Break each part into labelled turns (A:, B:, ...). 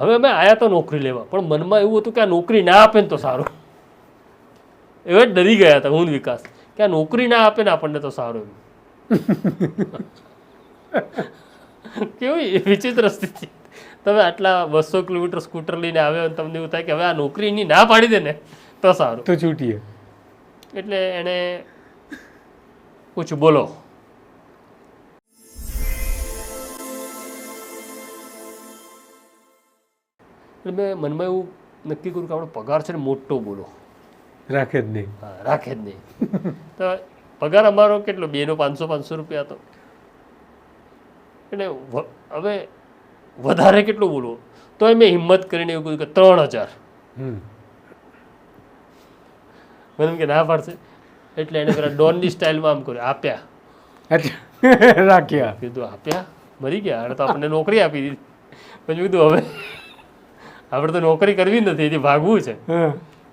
A: હવે અમે આયા તો નોકરી લેવા પણ મનમાં એવું હતું કે આ નોકરી ના આપે ને તો સારું. એવા જ ડરી ગયા હતા હું વિકાસ. કે આ નોકરી ના આપે ને આપણને તો સારું એમ. કેવી વિચિત્ર સ્થિતિ. તમે આટલા બસો કિલોમીટર સ્કૂટર લઈને આવ્યો અને તમને એવું થાય કે હવે આ નોકરીની ના પાડી દે ને તો સારું.
B: તો છૂટીએ.
A: એટલે એણે પૂછ્યું બોલો. એટલે મેં મનમાં એવું નક્કી કર્યું કે આપણો પગાર છે ને મોટો બોલો.
B: રાખે જ નહીં.
A: હા રાખે જ નહીં. તો પગાર અમારો કેટલો? બેનો પાંચસો પાંચસો રૂપિયા હતો. એટલે હવે વધારે કેટલું બોલવો તો મેં હિંમત કરીને એવું કીધું કે ત્રણ હજાર. મને એમ કે ના પાડશે. એટલે એને પેલા ડોનની સ્ટાઇલમાં આમ કર્યું આપ્યા.
B: રાખ્યા.
A: કીધું આપ્યા? મરી ગયા? અને તો આપણને નોકરી આપી દીધી. પછી કીધું હવે આપણે તો નોકરી કરવી નથી એથી ભાગવું છે.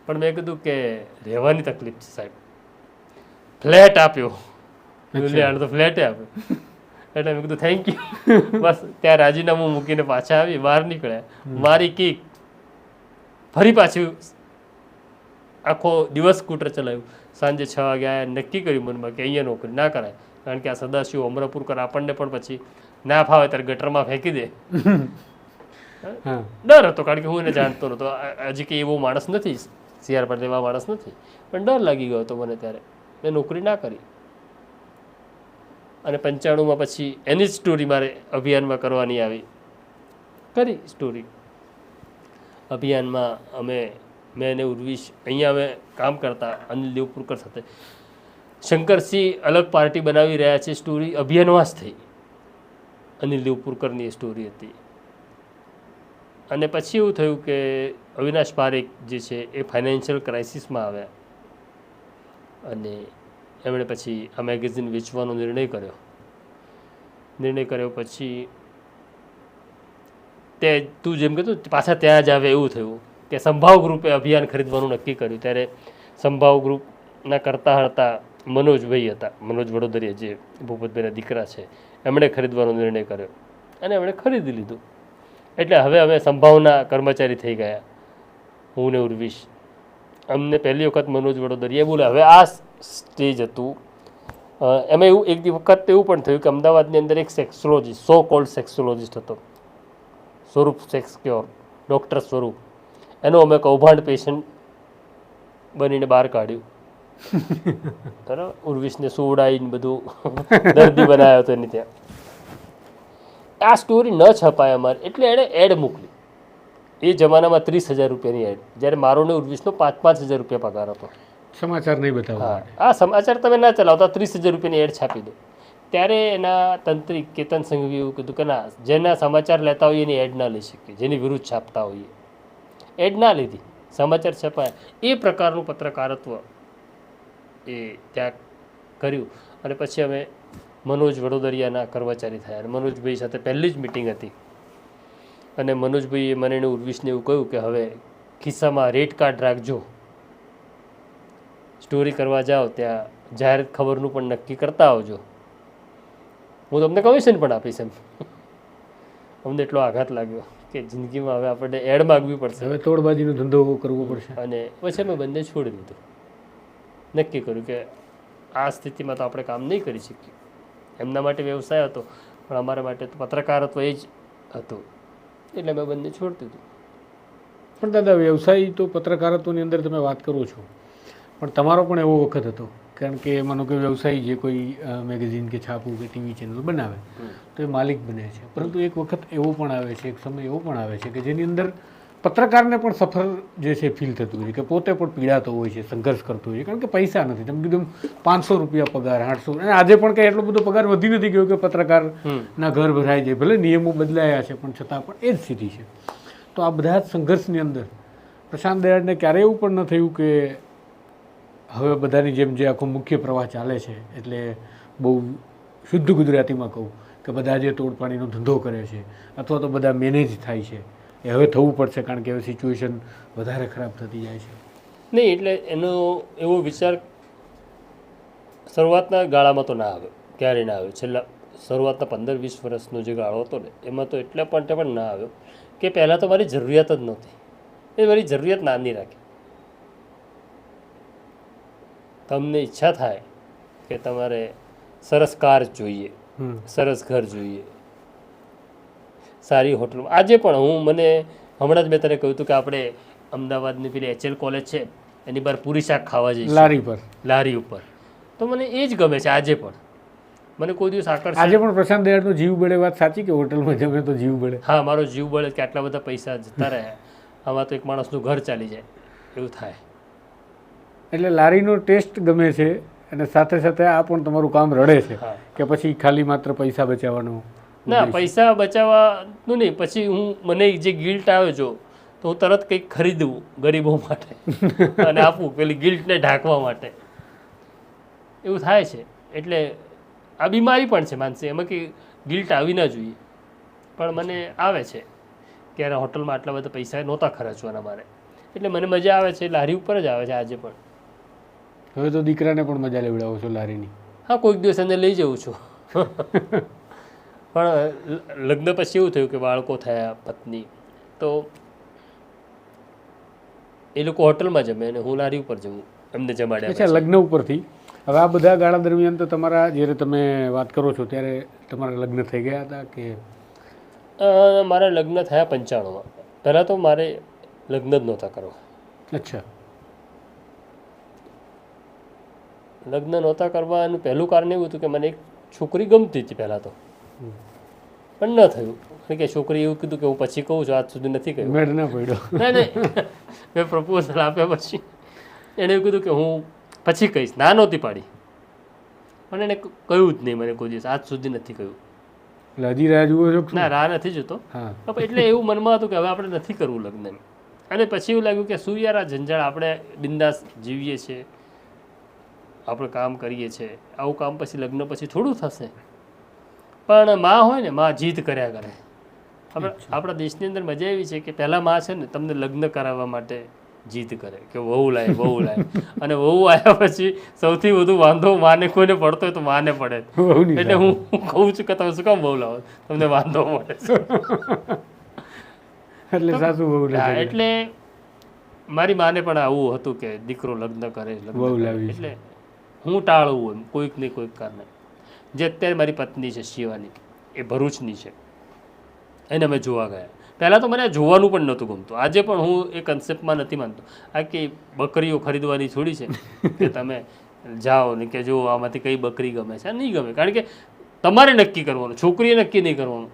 A: પણ મેં કીધું કે રહેવાની તકલીફ છે સાહેબ. ફ્લેટ આપ્યો. એટલે તો ફ્લેટે આપ્યો. એટલે મેં કીધું થેન્ક યુ બસ ત્યાં રાજીનામું મૂકીને પાછા આવી બહાર નીકળ્યા. મારી કીક ફરી પાછું આખો દિવસ સ્કૂટર ચલાવ્યું. સાંજે છ વાગે આયા નક્કી કર્યું મનમાં કે અહીંયા નોકરી ના કરાય. કારણ કે આ સદાશિવ અમરાપુર કર આપણને પણ પછી ના ફાવે ત્યારે ગટરમાં ફેંકી દે. ડર હતો, કારણ કે હું એને જાણતો નહોતો. હજી કે એવો માણસ નથી. સીઆર પાટીલ એવા માણસ નથી. પણ ડર લાગી ગયો હતો મને ત્યારે. મેં નોકરી ના કરી. અને પંચાણુંમાં પછી એની જ સ્ટોરી મારે અભિયાનમાં કરવાની આવી. કરી સ્ટોરી અભિયાનમાં અમે, મેં અને ઉર્વિશ અહીંયા અમે કામ કરતા, અનિલ દેવપુરકર સાથે. શંકરસિંહ અલગ પાર્ટી બનાવી રહ્યા છે સ્ટોરી અભિયાનમાં જ થઈ. અનિલ દેવપુરકરની સ્ટોરી હતી. અને પછી એવું થયું કે અવિનાશ પારેખ જે છે એ ફાઇનાન્શિયલ ક્રાઇસિસમાં આવ્યા. અને એમણે પછી આ મેગેઝિન વેચવાનો નિર્ણય કર્યો. નિર્ણય કર્યો પછી તે તું જેમ કીધું પાછા ત્યાં જ આવે એવું થયું કે સંભાવ ગ્રુપે અભિયાન ખરીદવાનું નક્કી કર્યું. ત્યારે સંભાવ ગ્રુપના કરતા હતા મનોજભાઈ હતા, મનોજ વડોદરીએ જે ભૂપતભાઈના દીકરા છે, એમણે ખરીદવાનો નિર્ણય કર્યો અને એમણે ખરીદી લીધું. એટલે હવે અમે સંભાવના કર્મચારી થઈ ગયા. હું ને ઉર્વિશ. અમને પહેલી વખત મનોજ વડોદરિયા બોલે. હવે આ સ્ટેજ હતું. એમાં એવું એક વખત એવું પણ થયું કે અમદાવાદની અંદર એક સેક્સોલોજીસ્ટ સો કોલ્ડ સેક્સોલોજીસ્ટ હતો. સ્વરૂપ સેક્સ ક્યોર ડૉક્ટર સ્વરૂપ. એનું અમે કૌભાંડ પેશન્ટ બનીને બહાર કાઢ્યું. બરાબર? ઉર્વિશને સુવડાવીને બધું દર્દી બનાવ્યો હતો એની ત્યાં. આ સ્ટોરી ન છપાય અમારે. એટલે એણે એડ મોકલી. એ જમાનામાં ત્રીસ હજાર રૂપિયાની એડ જ્યારે મારો ને ઉર્વિશનો પાંચ પાંચ હજાર રૂપિયા પગાર હતો.
B: સમાચાર નહીં બતાવવા
A: હા. આ સમાચાર તમે ના ચલાવતા ત્રીસ હજાર રૂપિયાની એડ છાપી દો. ત્યારે એના તંત્રી કેતન સંઘવી એવું કીધું કે ના જેના સમાચાર લેતા હોઈએ એની એડ ના લઈ શકીએ. જેની વિરુદ્ધ છાપતા હોઈએ. એડ ના લીધી. સમાચાર છપાયા. એ પ્રકારનું પત્રકારત્વ એ ત્યાં કર્યું. અને પછી અમે મનોજ વડોદરિયાના કર્મચારી થયા અને મનોજભાઈ સાથે પહેલી જ મિટિંગ હતી. અને મનોજભાઈએ મને એને ઉર્વિશને એવું કહ્યું કે હવે ખિસ્સામાં રેટ કાર્ડ રાખજો. સ્ટોરી કરવા જાઓ ત્યાં જાહેર ખબરનું પણ નક્કી કરતા આવજો. હું તમને કમિશન પણ આપીશ એમ. અમને એટલો આઘાત લાગ્યો કે જિંદગીમાં હવે આપણને એડ માગવી પડશે.
B: હવે તોડબાજીનો ધંધો કરવો પડશે.
A: અને પછી અમે બંને છોડી દીધું. નક્કી કર્યું કે આ સ્થિતિમાં તો આપણે કામ નહીં કરી શકીએ. એમના માટે વ્યવસાય હતો પણ અમારા માટે તો પત્રકારત્વ એ જ હતું. એટલે મેં બંને છોડી દીધું
B: પણ દાદા વ્યવસાય તો પત્રકારત્વની અંદર તમે વાત કરો છો. પણ તમારો પણ એવો વખત હતો. કારણ કે માનો કે વ્યવસાય જે કોઈ મેગેઝિન કે છાપું કે ટીવી ચેનલ બનાવે તો એ માલિક બને છે. પરંતુ એક વખત એવો પણ આવે છે એક સમય એવો પણ આવે છે કે જેની અંદર પત્રકારને પણ સફર જે છે ફીલ થતું હોય છે કે પોતે પણ પીડાતો હોય છે સંઘર્ષ કરતો હોય છે. કારણ કે પૈસા નથી. તમે કીધું પાંચસો રૂપિયા પગાર આઠસો. અને આજે પણ કંઈ એટલો બધો પગાર વધી નથી ગયો કે પત્રકારના ઘર ભરાય જાય. ભલે નિયમો બદલાયા છે પણ છતાં પણ એ જ સ્થિતિ છે. તો આ બધા જ સંઘર્ષની અંદર પ્રશાંત દયાળને ક્યારેય એવું પણ ન થયું કે હવે બધાની જેમ જે આખો મુખ્ય પ્રવાહ ચાલે છે એટલે બહુ શુદ્ધ ગુજરાતીમાં કહું કે બધા જે તોડપાણીનો ધંધો કરે છે અથવા તો બધા મેનેજ થાય છે એ હવે થવું પડશે કારણ કે હવે સિચ્યુએશન વધારે ખરાબ થતી જાય છે.
A: નહીં એટલે એનો એવો વિચાર શરૂઆતના ગાળામાં તો ના આવ્યો ક્યારેય ના આવ્યો છેલ્લા શરૂઆતના પંદર વીસ વર્ષનો જે ગાળો હતો ને એમાં તો એટલા પણ તે પણ ના આવ્યો કે પહેલાં તો મારી જરૂરિયાત જ નહોતી. એ મારી જરૂરિયાત નાની રાખી. તમને ઈચ્છા થાય કે તમારે સરસ કાર જોઈએ સરસ ઘર જોઈએ સારી હોટલ. આજે પણ હું મને હમણાં જ મેં તને કહ્યું હતું કે આપણે અમદાવાદની પેલી એચએલ કોલેજ છે એની બહાર પૂરી શાક ખાવા જઈશું.
B: લારી પર.
A: લારી ઉપર. તો મને એ જ ગમે છે આજે પણ. મને કોઈ દિવસ આકર્ષ
B: આજે પણ પ્રશાંત દયાળનો જીવ બળે વાત સાચી કે હોટલમાં જમે તો જીવ બળે?
A: હા મારો જીવ બળે કે આટલા બધા પૈસા જતા રહ્યા આમાં તો એક માણસનું ઘર ચાલી જાય. એવું થાય.
B: એટલે લારીનો ટેસ્ટ ગમે છે અને સાથે સાથે આ પણ તમારું કામ રડે છે કે પછી ખાલી માત્ર પૈસા બચાવવાનો.
A: ના પૈસા બચાવવાનું નહીં પછી હું મને જે ગિલ્ટ આવે છો તો હું તરત કંઈક ખરીદવું ગરીબો માટે અને આપું પેલી ગિલ્ટને ઢાંકવા માટે. એવું થાય છે. એટલે આ બીમારી પણ છે માનસી એમાં કે ગિલ્ટ આવી ના જોઈએ. પણ મને આવે છે ક્યારે હોટલમાં આટલા બધા પૈસા નહોતા ખર્ચવાના મારે. એટલે મને મજા આવે છે લારી ઉપર જ આવે છે આજે પણ.
B: હવે તો દીકરાને પણ મજા લેવડાવો છો લારીની.
A: હા કોઈક દિવસ એને લઈ જવું છું. પણ લગ્ન પછી એવું થયું કે બાળકો થયા પત્ની. તો એ લોકો હોટલમાં જમે અને હું લારી ઉપર જમું એમને જમાડ્યા
B: અચ્છા લગ્ન ઉપરથી. હવે આ બધા ગાળા દરમિયાન તો તમારા જ્યારે તમે વાત કરો છો ત્યારે તમારા લગ્ન થઈ ગયા હતા કે?
A: મારા લગ્ન થયા પંચાણુંમાં. પહેલાં તો મારે લગ્ન જ નહોતા કરવા.
B: અચ્છા.
A: લગ્ન નહોતા કરવા એનું પહેલું કારણ એવું હતું કે મને એક છોકરી ગમતી હતી પહેલાં તો. પણ ન થયું. કારણ કે છોકરી એવું કીધું કે હું પછી કહું છું આજ સુધી નથી કહ્યું.
B: મેળ ના પડ્યો.
A: નહીં મેં પ્રપોઝલ આપ્યા પછી. એણે એવું કીધું કે હું પછી કહીશ. ના નહોતી પાડી. પણ એણે કહ્યું જ નહીં મને કોઈ દિવસ. આજ સુધી નથી કહ્યું.
B: એટલે હજી રાહ જુઓ છો
A: ના રાહ નથી જોતો.
B: હા.
A: એટલે એવું મનમાં હતું કે હવે આપણે નથી કરવું લગ્ન અને પછી એવું લાગ્યું કે શું યાર આ જંજાળ આપણે બિંદાસ જીવીએ છીએ. આપણે કામ કરીએ છીએ. આવું કામ પછી લગ્ન પછી થોડું થશે. પણ માં હોય ને માં જીદ કર્યા કરે. આપણે આપણા દેશની અંદર મજા એવી છે કે પહેલાં માં છે ને તમને લગ્ન કરાવવા માટે જીદ કરે. કે વહુ લાય વહુ લાય. અને વહુ આવ્યા પછી સૌથી વધુ વાંધો માને કોઈને પડતો હોય તો માને પડે. એટલે હું કહું છું કે તમે શું કામ વહુ લાવો? તમને વાંધો પડે
B: એટલે સાસુ
A: વહુ એટલે મારી માને પણ આવું હતું કે દીકરો લગ્ન કરે લગ્ન
B: વહુ
A: કરે. એટલે હું ટાળું એમ કોઈક ને કોઈક કારણે. જે અત્યારે મારી પત્ની છે, શિવાની. એ ભરૂચની છે. એને અમે જોવા ગયા. પહેલાં તો મને જોવાનું પણ નહોતું ગમતું. આજે પણ હું એ કન્સેપ્ટમાં નથી માનતો. આ કે બકરીઓ ખરીદવાની છોડી છે, કે તમે જાઓ ને કે જો આમાંથી કઈ બકરી ગમે છે. નહીં ગમે. કારણ કે તમારે નક્કી કરવાનું, છોકરીએ નક્કી નહીં કરવાનું.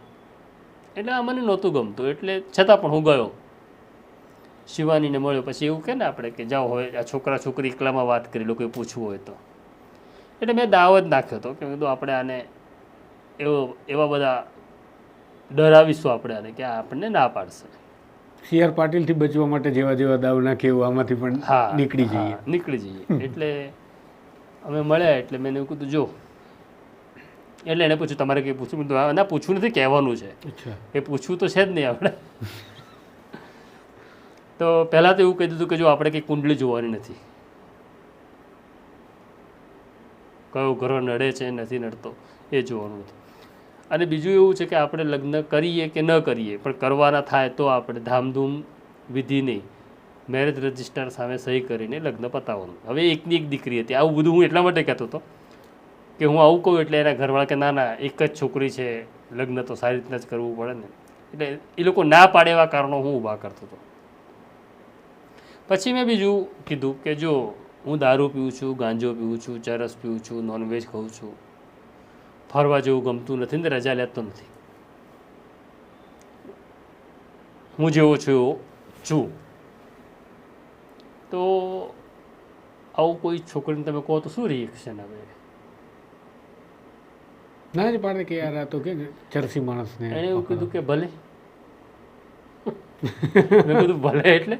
A: એટલે આ મને નહોતું ગમતું. એટલે છતાં પણ હું ગયો. શિવાનીને મળ્યો. પછી એવું કે ને આપણે કે જાઓ હોય આ છોકરા છોકરી એકલામાં વાત કરી, લોકોએ પૂછવું હોય તો. એટલે મેં દાવ જ નાખ્યો હતો કે કીધું આપણે આને એવો એવા બધા ડરાવીશું આપણે આને કે આપણને ના પાડશે.
B: સી આર પાટીલથી બચવા માટે જેવા જેવા દાવ નાખે એવું આમાંથી પણ
A: હા
B: નીકળી જઈએ.
A: નીકળી જઈએ. એટલે અમે મળ્યા એટલે મેં એવું કીધું જો. એટલે એને પૂછ્યું તમારે કંઈ પૂછવું? ના પૂછવું નથી કહેવાનું છે. એ પૂછવું તો છે જ નહીં આપણે. તો પહેલાં તો એવું કહી દીધું કે જો આપણે કંઈ કુંડલી જોવાની નથી. કયો ગ્રહ નડે છે નથી નડતો, એ જોવાનું હતું. અને બીજું એવું છે કે આપણે લગ્ન કરીએ કે ન કરીએ, પણ કરવાના થાય તો આપણે ધામધૂમ વિધિ નહીં મેરેજ રજિસ્ટર સામે સહી કરીને લગ્ન પતાવવાનું. હવે એકની એક દીકરી હતી. આવું બધું હું એટલા માટે કહેતો હતો કે હું આવું કહું એટલે એના ઘરવાળા કે, ના ના, એક જ છોકરી છે, લગ્ન તો સારી રીતના જ કરવું પડે ને. એટલે એ લોકો ના પાડે એવા કારણો હું ઊભા કરતો હતો. પછી મેં બીજું કીધું કે જો હું દારૂ પીઉં છું ગાંજો પીઉં છું ચરસ પીઉં છું નોનવેજ ખાઉં છું. ફરવા જેવું ગમતું નથી ને રજા લેતો નથી. હું જેવો છું એવો છું. તો આવું કોઈ છોકરીને તમે કહો તો શું રિએક્શન આવે?
B: ના જ પાડે કે યાર આ તો કે ચરસી માણસને
A: એણે એવું કીધું કે ભલે. મેં કીધું ભલે એટલે?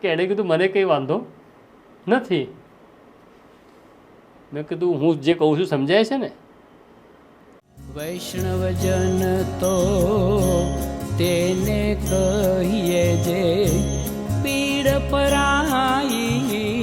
A: કે એણે કીધું મને કંઈ વાંધો? નથી. મેં કીધું, હું જે કહું છું સમજાય છે ને?
C: વૈષ્ણવજન તો તેને કહીએ જે પીડ પરાઈ